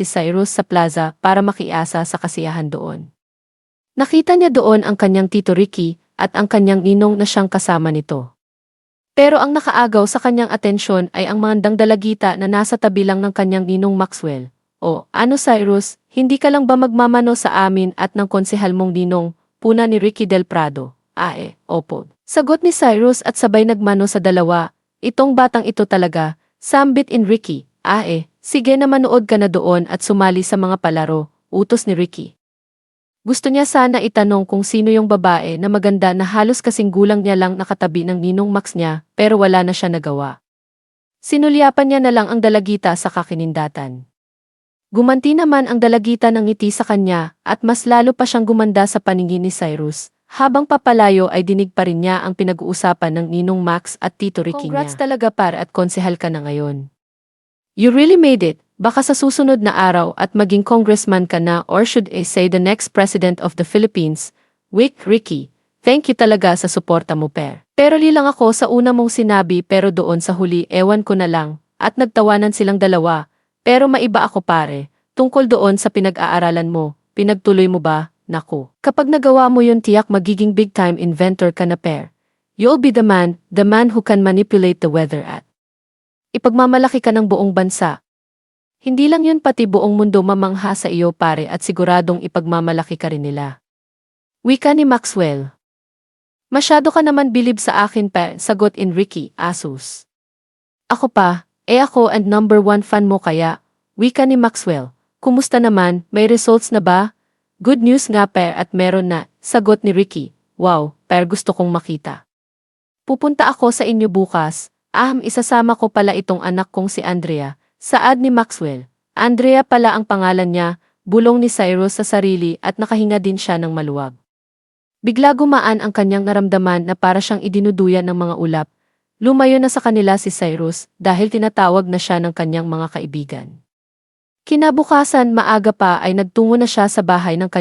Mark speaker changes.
Speaker 1: ni Cyrus sa plaza para makiasa sa kasiyahan doon. Nakita niya doon ang kanyang tito Ricky at ang kanyang ninong na siyang kasama nito. Pero ang nakaagaw sa kanyang atensyon ay ang mandang dalagita na nasa tabi lang ng kanyang ninong Maxwell. O, ano Cyrus, hindi ka lang ba magmamano sa amin at ng konsehal mong ninong, puna ni Ricky Del Prado? Eh, opo. Sagot ni Cyrus at sabay nagmano sa dalawa, itong batang ito talaga, sambit in Ricky. Ah eh, sige na manood ka na doon at sumali sa mga palaro, utos ni Ricky. Gusto niya sana itanong kung sino yung babae na maganda na halos kasing gulang niya lang nakatabi ng ninong Max niya pero wala na siya nagawa. Sinulyapan niya na lang ang dalagita sa kakinindatan. Gumanti naman ang dalagita ng ngiti sa kanya at mas lalo pa siyang gumanda sa paningin ni Cyrus. Habang papalayo ay dinig pa rin niya ang pinag-uusapan ng ninong Max at tito Ricky
Speaker 2: Congrats
Speaker 1: niya. talaga par at konsehal ka na ngayon. You really made it. Baka sa susunod na araw at maging congressman ka na or should I say the next president of the Philippines. Wick, Ricky, thank you talaga sa suporta mo per. Pero lilang ako sa una mong sinabi pero doon sa huli ewan ko na lang at nagtawanan silang dalawa. Pero maiba ako pare, tungkol doon sa pinag-aaralan mo, pinagtuloy mo ba? Naku, kapag nagawa mo yun tiyak magiging big time inventor ka na per. You'll be the man, the man who can manipulate the weather at. Ipagmamalaki ka ng buong bansa. Hindi lang yun pati buong mundo mamangha sa iyo pare at siguradong ipagmamalaki ka rin nila. Wika ni Maxwell. Masyado ka naman bilib sa akin pa, sagot Ricky, Asus. Ako pa, eh ako and number one fan mo kaya, wika ni Maxwell. Kumusta naman, may results na ba? Good news nga per at meron na, sagot ni Ricky. Wow, per gusto kong makita. Pupunta ako sa inyo bukas, aham isasama ko pala itong anak kong si Andrea, saad ni Maxwell. Andrea pala ang pangalan niya, bulong ni Cyrus sa sarili at nakahinga din siya ng maluwag. Bigla gumaan ang kanyang naramdaman na para siyang idinuduyan ng mga ulap. Lumayo na sa kanila si Cyrus dahil tinatawag na siya ng kanyang mga kaibigan. Kinabukasan maaga pa ay nagtungo na siya sa bahay ng kanyang